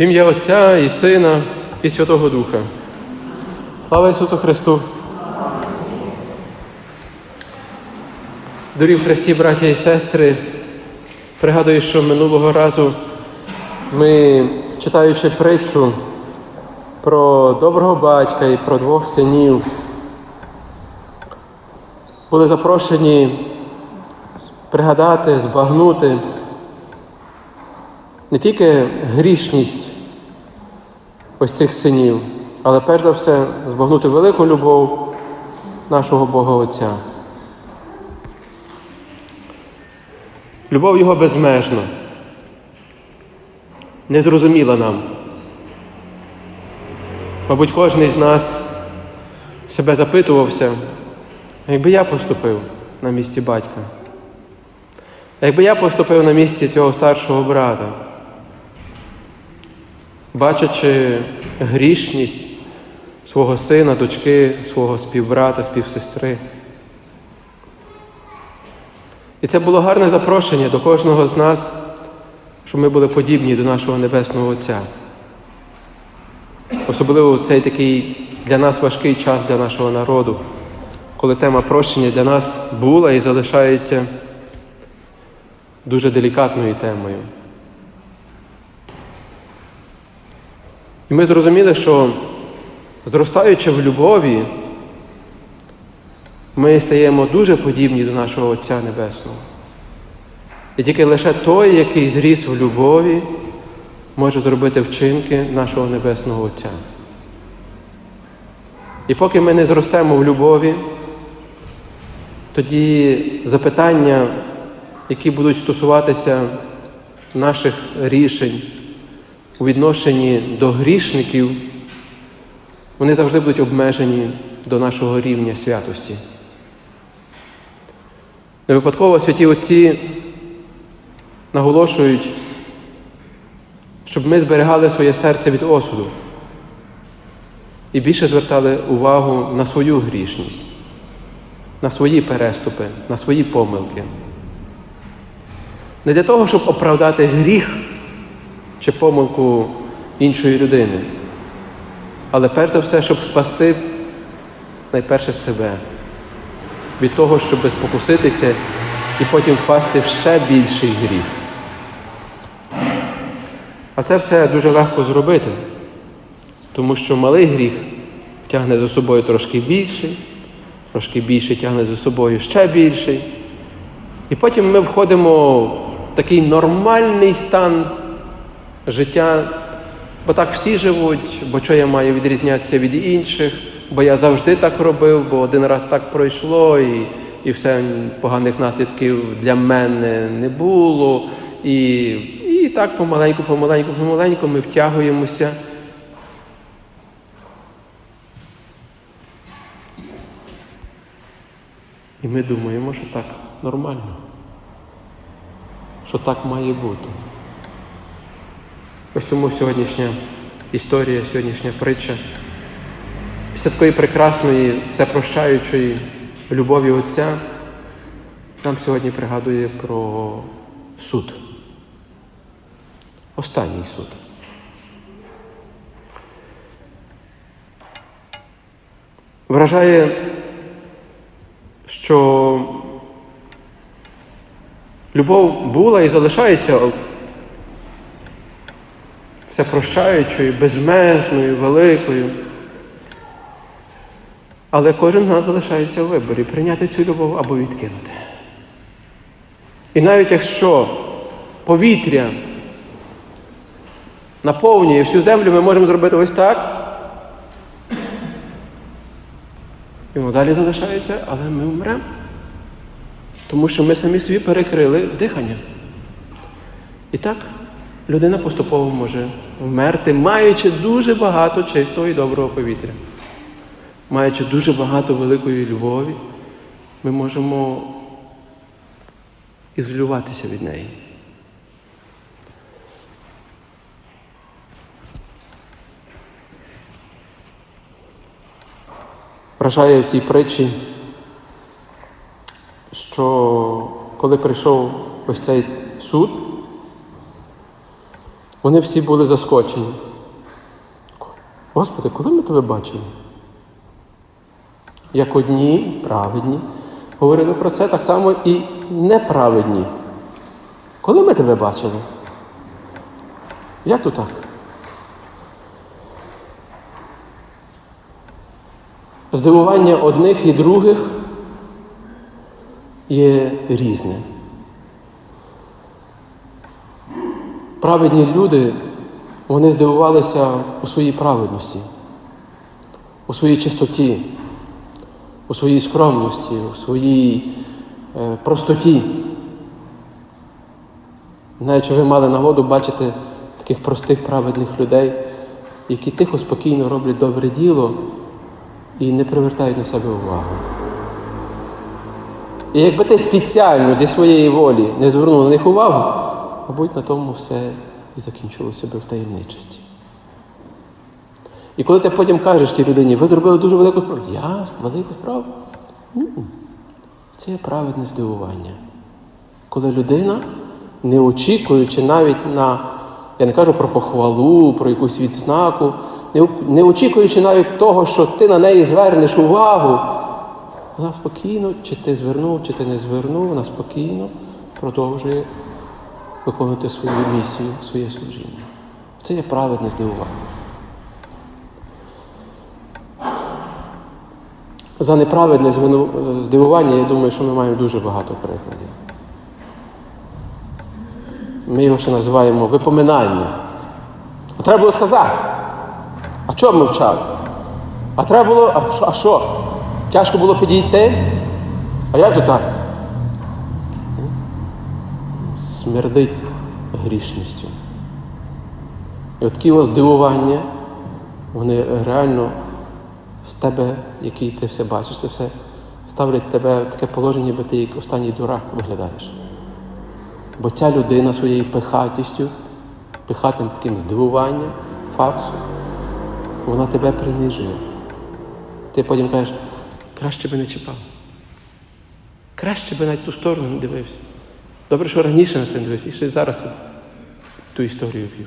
Ім'я Отця і Сина і Святого Духа. Слава Ісусу Христу! Дорі в Христі, браття і сестри, пригадую, що минулого разу ми, читаючи притчу про доброго батька і про двох синів, були запрошені пригадати, збагнути не тільки грішність ось цих синів, але перш за все збагнути велику любов нашого Бога Отця. Любов Його безмежна, незрозуміла нам. Мабуть, кожен з нас себе запитувався, якби я поступив на місці батька, якби я поступив на місці цього старшого брата, бачачи грішність свого сина, дочки, свого співбрата, співсестри. І це було гарне запрошення до кожного з нас, щоб ми були подібні до нашого Небесного Отця. Особливо цей такий для нас важкий час для нашого народу, коли тема прощення для нас була і залишається дуже делікатною темою. І ми зрозуміли, що зростаючи в любові, ми стаємо дуже подібні до нашого Отця Небесного. І тільки лише той, який зріс в любові, може зробити вчинки нашого Небесного Отця. І поки ми не зростемо в любові, тоді запитання, які будуть стосуватися наших рішень у відношенні до грішників, вони завжди будуть обмежені до нашого рівня святості. Не випадково святі Отці наголошують, щоб ми зберігали своє серце від осуду і більше звертали увагу на свою грішність, на свої переступи, на свої помилки. Не для того, щоб оправдати гріх чи помилку іншої людини, але перш за все, щоб спасти найперше себе від того, щоб спокуситися і потім впасти в ще більший гріх. А це все дуже легко зробити, тому що малий гріх тягне за собою трошки більший, трошки більший тягне за собою ще більший. І потім ми входимо в такий нормальний стан життя, бо так всі живуть, бо що я маю відрізнятися від інших, бо я завжди так робив, бо один раз так пройшло, і, і все поганих наслідків для мене не було. І, і так помаленьку, помаленьку, помаленьку ми втягуємося. І ми думаємо, що так нормально, що так має бути. Ось тому сьогоднішня історія, сьогоднішня притча після такої прекрасної, всепрощаючої любові Отця нам сьогодні пригадує про суд. Останній суд. Вражає, що любов була і залишається всепрощаючою, безмежною, великою. Але кожен з нас залишається у виборі прийняти цю любов або відкинути. І навіть якщо повітря наповнює всю землю, ми можемо зробити ось так. І далі залишається, але ми вмремо. Тому що ми самі собі перекрили дихання. І так, людина поступово може вмерти, маючи дуже багато чистого і доброго повітря. Маючи дуже багато великої любові, ми можемо ізолюватися від неї. Вражає в цій притчі, що коли прийшов ось цей суд, Вони всі були заскочені. Господи, коли ми тебе бачили? Як одні праведні говорили про це, так само і неправедні. Коли ми тебе бачили? Як то так? Здивування одних і других є різне. Праведні люди, вони здивувалися у своїй праведності, у своїй чистоті, у своїй скромності, у своїй е, простоті. Навіть ви мали нагоду бачити таких простих праведних людей, які тихо, спокійно роблять добре діло і не привертають на себе увагу. І якби ти спеціально зі своєї волі не звернув на них увагу, мабуть, на тому все і закінчилося би в таємничості. І коли ти потім кажеш тій людині, ви зробили дуже велику справу, я велику справу. М-м. Це є праведне здивування. Коли людина, не очікуючи навіть на, я не кажу про похвалу, про якусь відзнаку, не, не очікуючи навіть того, що ти на неї звернеш увагу, вона спокійно, чи ти звернув, чи ти не звернув, вона спокійно продовжує виконувати свою місію, своє служіння. Це є праведне здивування. За неправедне здивування, я думаю, що ми маємо дуже багато прикладів. Ми його ще називаємо випоминання. А треба було сказати. А чого мовчав? А треба було, а що? Тяжко було підійти? А як то так? Смердить грішністю. І от такі здивування, вони реально з тебе, який ти все бачиш, ти все ставлять тебе в таке положення, ніби ти як останній дурак виглядаєш. Бо ця людина своєю пихатістю, пихатим таким здивуванням, фарсом, вона тебе принижує. Ти потім кажеш, краще би не чіпав. Краще би навіть ту сторону не дивився. Добре, що раніше на це не дивився, і ще зараз ту історію п'ю.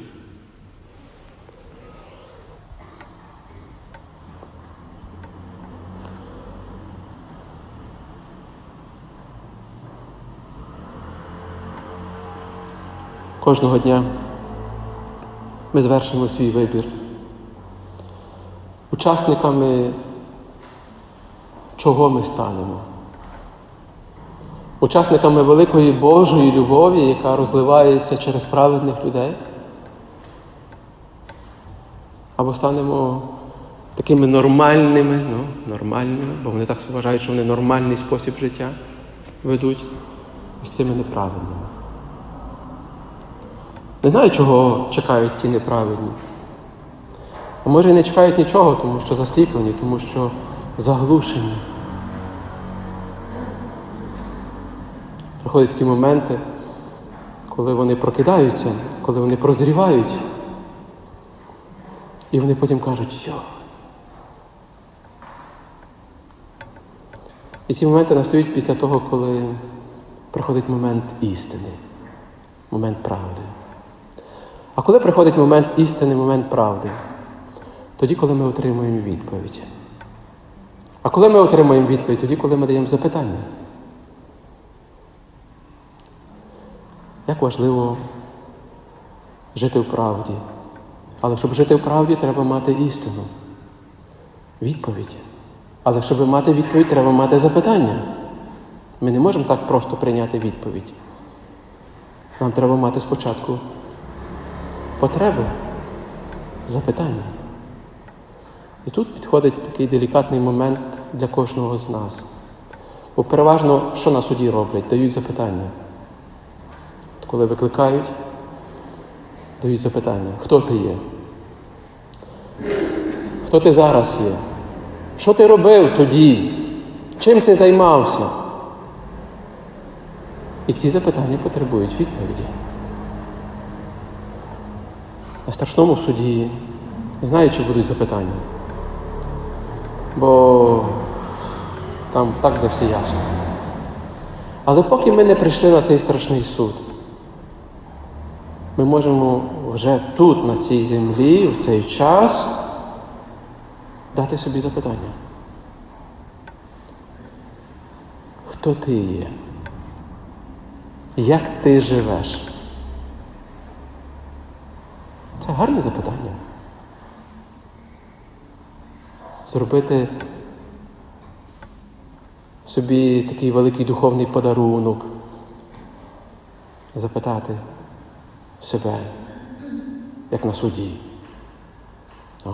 Кожного дня ми звершимо свій вибір. Учасниками чого ми станемо? Учасниками великої Божої любові, яка розливається через праведних людей? Або станемо такими нормальними, ну, нормальними, бо вони так вважають, що вони нормальний спосіб життя ведуть із цими неправильними. Не знаю, чого чекають ті неправедні. А може і не чекають нічого, тому що засліплені, тому що заглушені. Приходять такі моменти, коли вони прокидаються, коли вони прозрівають, і вони потім кажуть, йо. І ці моменти настають після того, коли приходить момент істини, момент правди. А коли приходить момент істини, момент правди? Тоді, коли ми отримуємо відповідь. А коли ми отримуємо відповідь, тоді, коли ми даємо запитання. Як важливо жити в правді. Але щоб жити в правді, треба мати істину. Відповідь. Але щоб мати відповідь, треба мати запитання. Ми не можемо так просто прийняти відповідь. Нам треба мати спочатку потребу, запитання. І тут підходить такий делікатний момент для кожного з нас. Бо переважно, що на суді роблять? Дають запитання. Коли викликають, дають запитання, хто ти є? Хто ти зараз є? Що ти робив тоді? Чим ти займався? І ці запитання потребують відповіді. На страшному суді не знаю, чи будуть запитання. Бо там так де все ясно. Але поки ми не прийшли на цей страшний суд, ми можемо вже тут, на цій землі, в цей час, дати собі запитання. Хто ти є? Як ти живеш? Це гарне запитання. Зробити собі такий великий духовний подарунок, запитати себе, як на суді. О?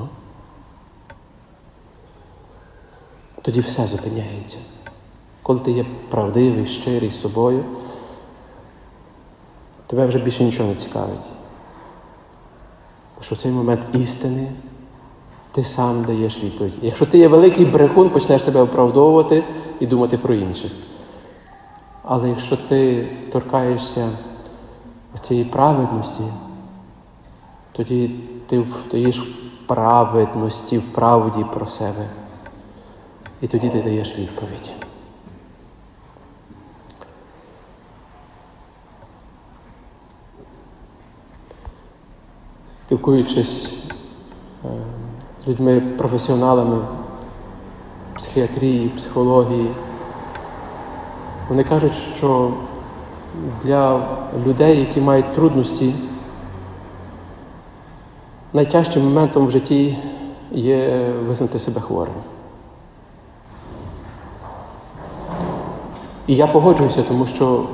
Тоді все зупиняється. Коли ти є правдивий, щирий з собою, тебе вже більше нічого не цікавить. Що в цей момент істини ти сам даєш відповідь. Якщо ти є великий брехун, почнеш себе оправдовувати і думати про інших. Але якщо ти торкаєшся цієї праведності, тоді ти стоїш в праведності, в правді про себе. І тоді ти даєш відповідь. Спілкуючись е, з людьми, професіоналами психіатрії, психології, вони кажуть, що для людей, які мають трудності, найтяжчим моментом в житті є визнати себе хворим. І я погоджуюся, тому що,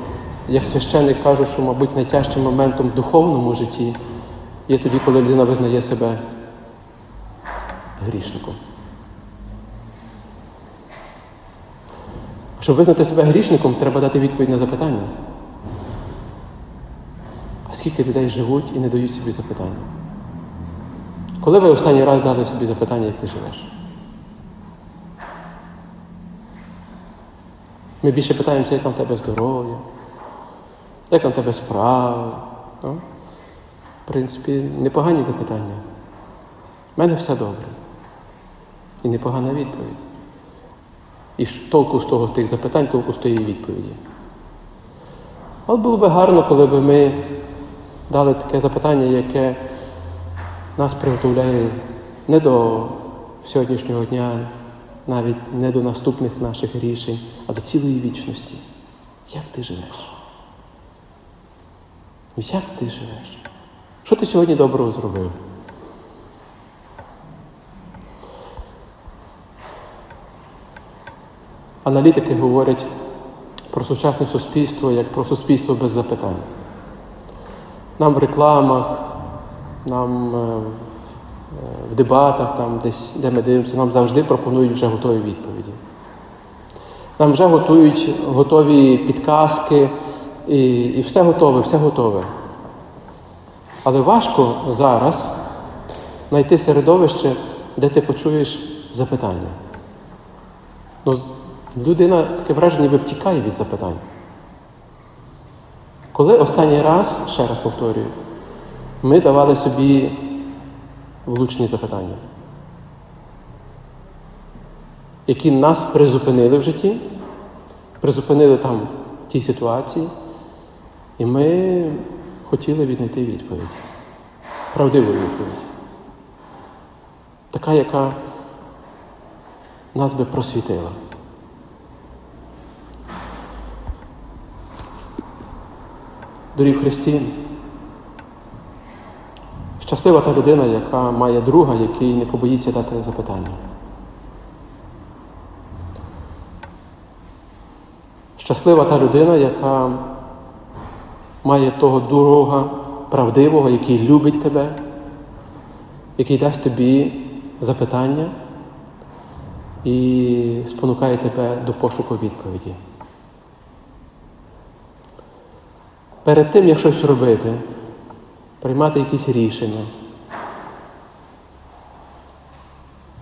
як священник кажу, що, мабуть, найтяжчим моментом в духовному житті є тоді, коли людина визнає себе грішником. Щоб визнати себе грішником, треба дати відповідь на запитання. А скільки людей живуть і не дають собі запитання? Коли ви останній раз дали собі запитання, як ти живеш? Ми більше питаємося, як там тебе здоров'я, як там тебе справи. Ну, В принципі, непогані запитання. У мене все добре. І непогана відповідь. І толку з того тих запитань, толку з тієї відповіді. Але було б гарно, коли б ми дали таке запитання, яке нас приготовляє не до сьогоднішнього дня, навіть не до наступних наших рішень, а до цілої вічності. Як ти живеш? Ну, Як ти живеш? Що ти сьогодні доброго зробив? Аналітики говорять про сучасне суспільство як про суспільство без запитань. Нам в рекламах, нам е, в дебатах, там, десь, де ми дивимося, нам завжди пропонують вже готові відповіді. Нам вже готують готові підказки, і, і все готове, все готове. Але важко зараз знайти середовище, де ти почуєш запитання. Ну, людина таке враження ніби втікає від запитань. Коли останній раз, ще раз повторюю, ми давали собі влучні запитання, які нас призупинили в житті, призупинили там тій ситуації, і ми хотіли віднайти відповідь, правдиву відповідь. Така, яка нас би просвітила. Дорі в Христі, щаслива та людина, яка має друга, який не побоїться дати запитання. Щаслива та людина, яка має того друга правдивого, який любить тебе, який дасть тобі запитання і спонукає тебе до пошуку відповіді. Перед тим, як щось робити, приймати якісь рішення.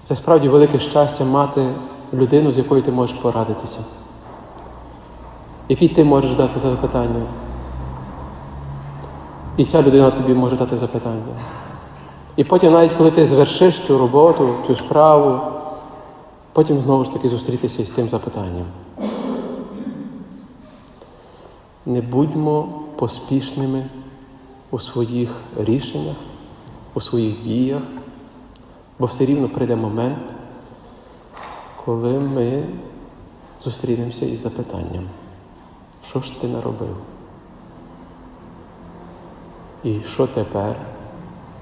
Це справді велике щастя мати людину, з якою ти можеш порадитися, якій ти можеш дати запитання. І ця людина тобі може дати запитання. І потім, навіть коли ти звершиш цю роботу, цю справу, потім знову ж таки зустрітися із тим запитанням. Не будьмо поспішними у своїх рішеннях, у своїх діях, бо все рівно прийде момент, коли ми зустрінемося із запитанням, що ж ти наробив? І що тепер?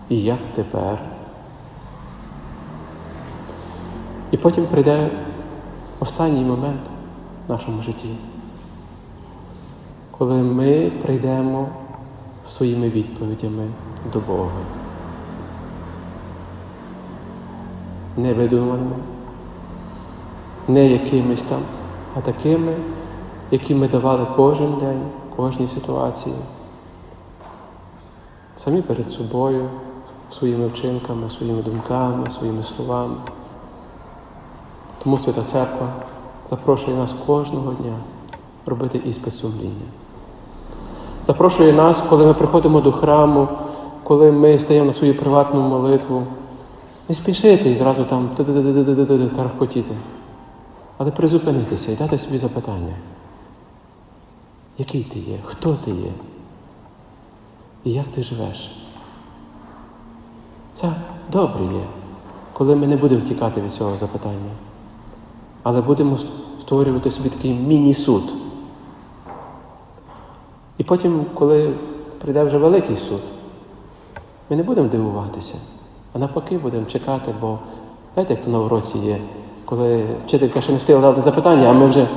І як тепер? І потім прийде останній момент в нашому житті, коли ми прийдемо своїми відповідями до Бога. Не видуманими, не якимись там, а такими, які ми давали кожен день, кожній ситуації. Самі перед собою, своїми вчинками, своїми думками, своїми словами. Тому Свята Церква запрошує нас кожного дня робити іспит сумління. Запрошує нас, коли ми приходимо до храму, коли ми стаємо на свою приватну молитву, не спішити і зразу там ти-ти-ти-ти-ти-ти але призупинитися і дати собі запитання. Який ти є? Хто ти є? І як ти живеш? Це добре є, коли ми не будемо тікати від цього запитання, але будемо створювати собі такий міні-суд. І потім, коли прийде вже великий суд, ми не будемо дивуватися, а навпаки будемо чекати, бо знаєте, як то на уроці є, коли вчителька ще не встигла дати запитання, а ми вже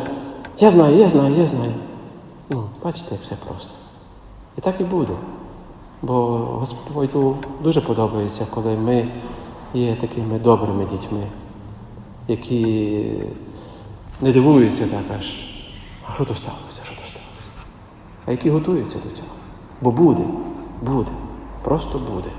я знаю, я знаю, я знаю. Ну, бачите, як все просто. І так і буде. Бо Господу дуже подобається, коли ми є такими добрими дітьми, які не дивуються так аж, а що то сталося? А які готуються до цього. Бо буде, буде, просто буде.